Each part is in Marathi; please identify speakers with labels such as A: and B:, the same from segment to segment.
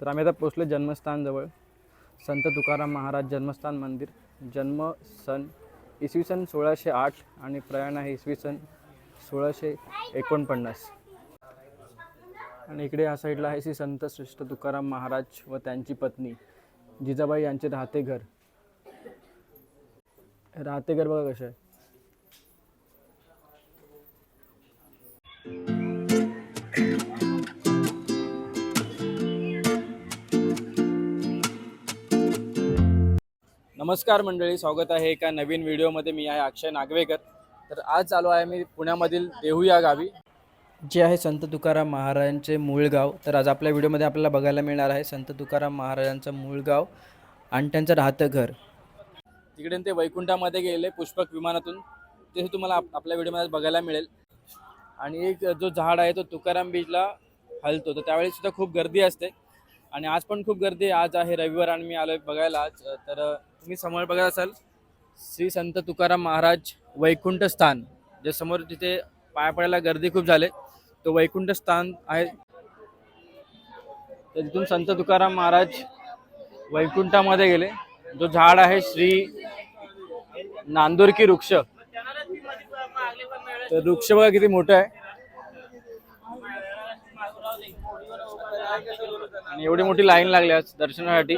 A: तर आम्ही आता पोचलो जन्मस्थानजवळ. संत तुकाराम महाराज जन्मस्थान मंदिर. जन्म सन इसवी सन सोळाशे आठ आणि प्रयाण आहे इसवी सन सोळाशे एकोणपन्नास. आणि इकडे या साईडला आहे श्री संत श्रेष्ठ तुकाराम महाराज व त्यांची पत्नी जिजाबाई यांचे राहते घर. राहते घर बघा कसं आहे. नमस्कार मंडळी स्वागत आहे एका नवीन व्हिडिओमध्ये. मी आहे अक्षय नागवेकर. तर आज चालू आहे मी पुण्यामधील देहू या गावी जे आहे संत तुकाराम महाराजांचे मूळ गाव. तर आज आपल्या व्हिडिओमध्ये आपल्याला बघायला मिळणार आहे संत तुकाराम महाराजांचं मूळ गाव आणि त्यांचं राहतं घर. तिकडे ते वैकुंठामध्ये गेले पुष्पक विमानातून. ते तुम्हाला आप- आपल्या व्हिडिओमध्ये बघायला मिळेल. आणि एक जो झाड आहे तो तुकाराम बीचला हलतो. तर त्यावेळी सुद्धा खूप गर्दी असते. आणि आज पण खूप गर्दी आहे. आज आहे रविवार आणि मी आलो बघायला आज. तर तुम्ही समोर बघत असाल श्री संत तुकाराम महाराज वैकुंठ स्थान. जे समोर तिथे पाया पडायला गर्दी खूप झाले तो वैकुंठ स्थान आहे. तर तिथून संत तुकाराम महाराज वैकुंठामध्ये गेले. जो झाड आहे श्री नांदुरकी वृक्ष. तर वृक्ष बघा किती मोठं आहे. आणि एवढी मोठी लाईन लागली आज दर्शनासाठी.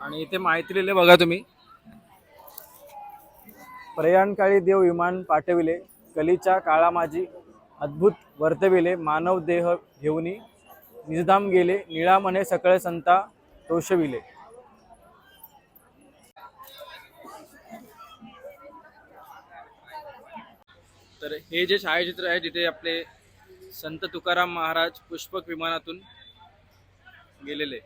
A: आणि इथे माहिती लिहिले बघा तुम्ही. प्रयाणकाळी देव विमान पाठविले. कलीच्या काळा माझी अद्भुत वर्तविले. मानव देह घेऊनी निजधाम गेले. निळा म्हणे सकळे संता तोषविले. तर हे जे छायाचित्र आहे जिथे आपले संत तुकाराम महाराज पुष्पक विमानातून गेलेले.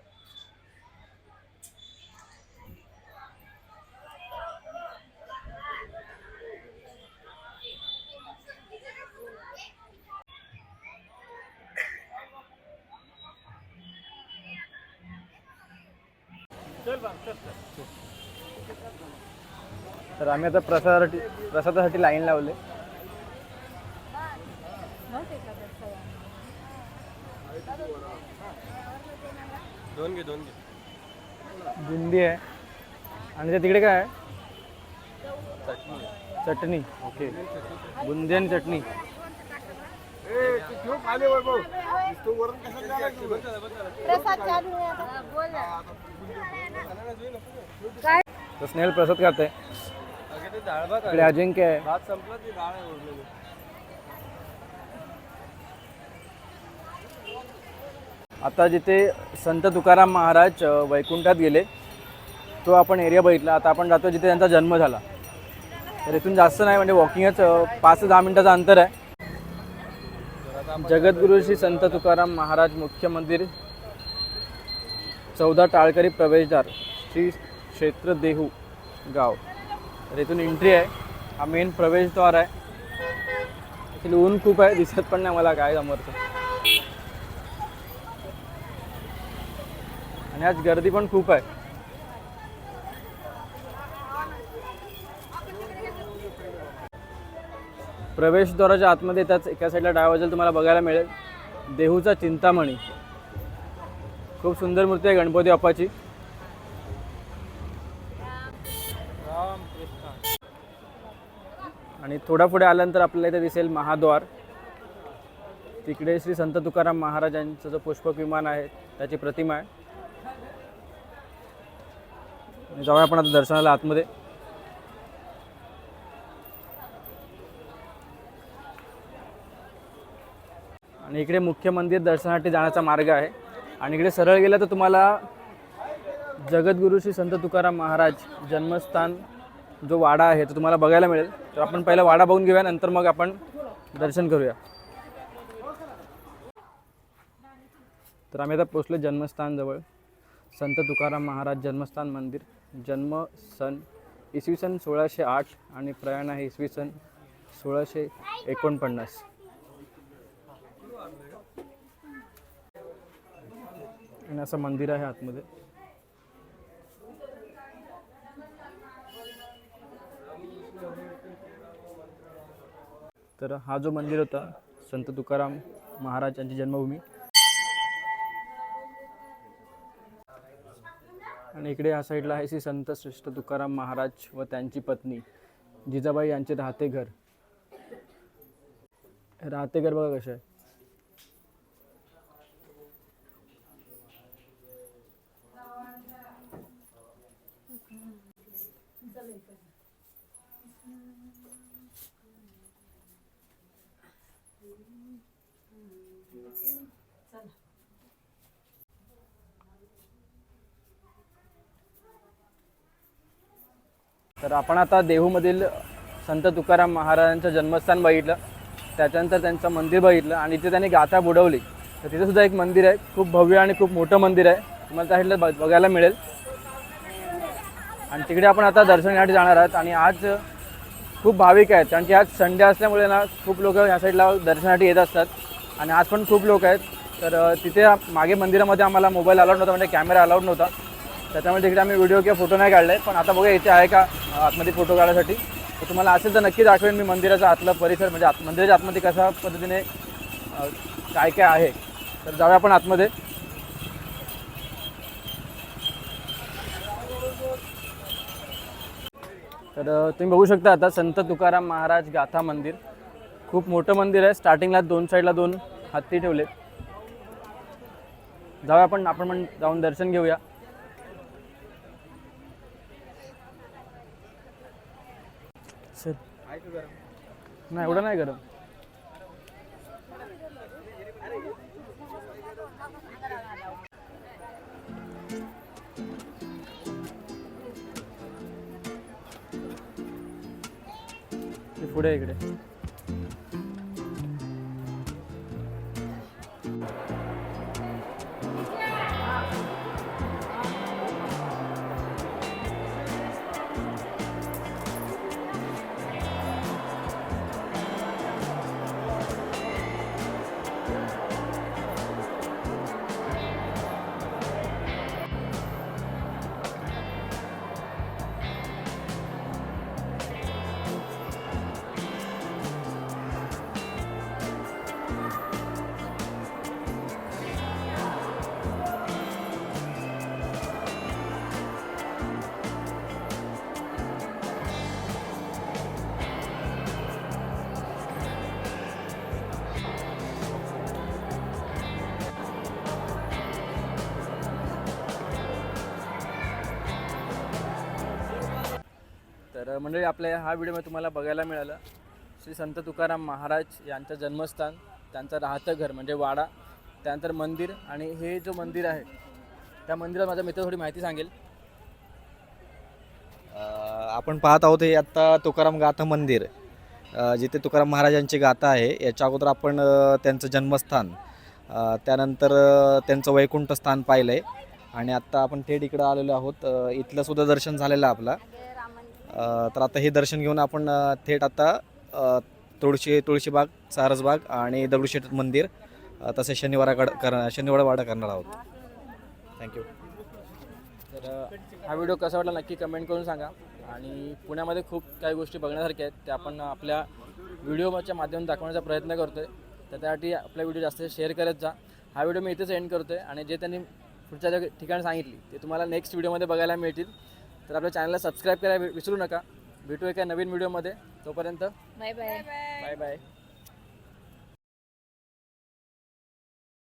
A: तर आम्ही आता प्रसादासाठी प्रसादासाठी लाईन लावले.
B: दोन घे दोन घे.
A: बुंदी आहे. आणि त्या तिकडे काय आहे? चटणी. ओके. बुंदी आणि चटणी. तर स्नेहल प्रसाद खाते इकडे अजिंक्य आहे. आता जिथे संत तुकाराम महाराज वैकुंठात गेले तो आपण एरिया बघितला. आता आपण जातो जिथे त्यांचा जन्म झाला. तर इथून जास्त नाही म्हणजे वॉकिंगच पाच ते दहा मिनिटाचं अंतर आहे. जगद्गुरू श्री संत तुकाराम महाराज मुख्य मंदिर चौदा टाळकरी प्रवेशद्वार श्री क्षेत्र देहू गाव. तर इथून एंट्री आहे. हा मेन प्रवेशद्वार आहे. ऊन खूप आहे दिसत पण नाही मला काय समोरचं. आणि आज गर्दी पण खूप आहे. प्रवेशद्वाराच्या आतमध्ये येताच एका साईडला डाव्या बाजूला तुम्हाला बघायला मिळेल. देहूचा चिंतामणी. खूप सुंदर मूर्ती आहे गणपती बाप्पाची.
B: राम
A: आणि थोडा पुढे आल्यानंतर आपल्याला इथे दिसेल महाद्वार. तिकडे श्री संत तुकाराम महाराजांचं जो पुष्पक विमान आहे त्याची प्रतिमा आहे आणि जाऊया आपण आता दर्शनाला आतमध्ये. आणि इकडे मुख्य मंदिर दर्शनासाठी जाण्याचा मार्ग आहे. आणि इकडे सरळ गेलं तर तुम्हाला जगद्गुरू श्री संत तुकाराम महाराज जन्मस्थान जो वाडा आहे तो तुम्हाला बघायला मिळेल. तर आपण पहिला वाडा बघून घेऊया नंतर मग आपण दर्शन करूया. तर आम्ही आता पोचलो जन्मस्थानजवळ. संत तुकाराम महाराज जन्मस्थान मंदिर. जन्म सन इसवी सन सोळाशे आठ आणि प्रयाण आहे इसवी सन सोळाशे एकोणपन्नास. आणि असं मंदिर आहे आतमध्ये. तर हा जो मंदिर होता संत तुकाराम महाराज यांची जन्मभूमी आणि इकडे या साईडला आहे श्री संत श्रेष्ठ तुकाराम महाराज व त्यांची पत्नी जिजाबाई यांचे राहते घर. राहते घर बघा कसं आहे तर आपण आता देहूमधील संत तुकाराम महाराजांचं जन्मस्थान बघितलं. त्याच्यानंतर त्यांचं मंदिर बघितलं आणि इथे त्यांनी गाथा बुडवली. तर तिथे सुद्धा एक मंदिर आहे. खूप भव्य आणि खूप मोठं मंदिर आहे. तुम्हाला त्या साईडला बघायला मिळेल. आणि तिकडे आपण आता दर्शनासाठी जाणार आहात आणि आज खूप भाविक आहेत. कारण की आज संडे असल्यामुळे ना खूप लोक ह्या साईडला दर्शनासाठी येत असतात. आणि आज पण खूप लोक आहेत. तर तिथे मागे मंदिरामध्ये आम्हाला मोबाईल अलाउड नव्हता म्हणजे कॅमेरा अलाउड नव्हता. त्याच्यामुळे तिकडे आम्ही व्हिडिओ किंवा फोटो नाही काढले पण आता बघा इथे आहे का आतमध्ये फोटो काढायसाठी. तर तुम्हाला असेल तर नक्की दाखवेन मी मंदिराचा आतला परिसर म्हणजे आत मंदिराच्या आतमध्ये कशा पद्धतीने काय काय आहे. तर जाऊया आपण आतमध्ये. तर तुम्ही बघू शकता आता संत तुकाराम महाराज गाथा मंदिर. खूप मोठं मंदिर आहे. स्टार्टिंगला दोन साईडला दोन हत्ती ठेवले जाऊया आपण आपण पण जाऊन दर्शन घेऊया. नाही एवढं नाही गरम. ते पुढे आहे इकडे. तर मंडळी आपल्या हा व्हिडिओमध्ये तुम्हाला बघायला मिळाला. श्री संत तुकाराम महाराज यांचं जन्मस्थान त्यांचं राहतं घर म्हणजे वाडा. त्यानंतर मंदिर आणि हे जो मंदिर आहे त्या मंदिरात माझा मित्र थोडी माहिती सांगेल.
C: आपण पाहत आहोत हे आत्ता तुकाराम गाथा मंदिर. जिथे तुकाराम महाराजांची गाथा आहे याच्या अगोदर आपण त्यांचं जन्मस्थान त्यानंतर त्यांचं वैकुंठ स्थान पाहिलं आहे आणि आत्ता आपण थेट इकडं आलेलो आहोत इथलंसुद्धा इथलं सुद्धा दर्शन झालेलं आपला आपलं. तर आता हे दर्शन घेऊन आपण थेट आता तुळशी तुळशीबाग सारसबाग आणि दगडूशेठ मंदिर तसे शनिवाराकडे कर शनिवारवाडा करणार आहोत. थँक्यू
A: तर हा व्हिडिओ कसा वाटला नक्की कमेंट करून सांगा. आणि पुण्यामध्ये खूप काही गोष्टी बघण्यासारख्या आहेत त्या आपण आपल्या व्हिडिओच्या माध्यमातून दाखवण्याचा प्रयत्न करतो आहे तर त्यासाठी आपला व्हिडिओ जास्त शेअर करत जा. हा व्हिडिओ मी इथेच एंड करतो आहे आणि जे त्यांनी पुढच्या ज्या ठिकाणी सांगितली ते तुम्हाला नेक्स्ट व्हिडिओमध्ये बघायला मिळतील. तर आपल्या चॅनलला सबस्क्राईब करायला विसरू नका. भेटू एका नवीन व्हिडिओमध्ये. तोपर्यंत
D: बाय बाय.
A: Bye bye.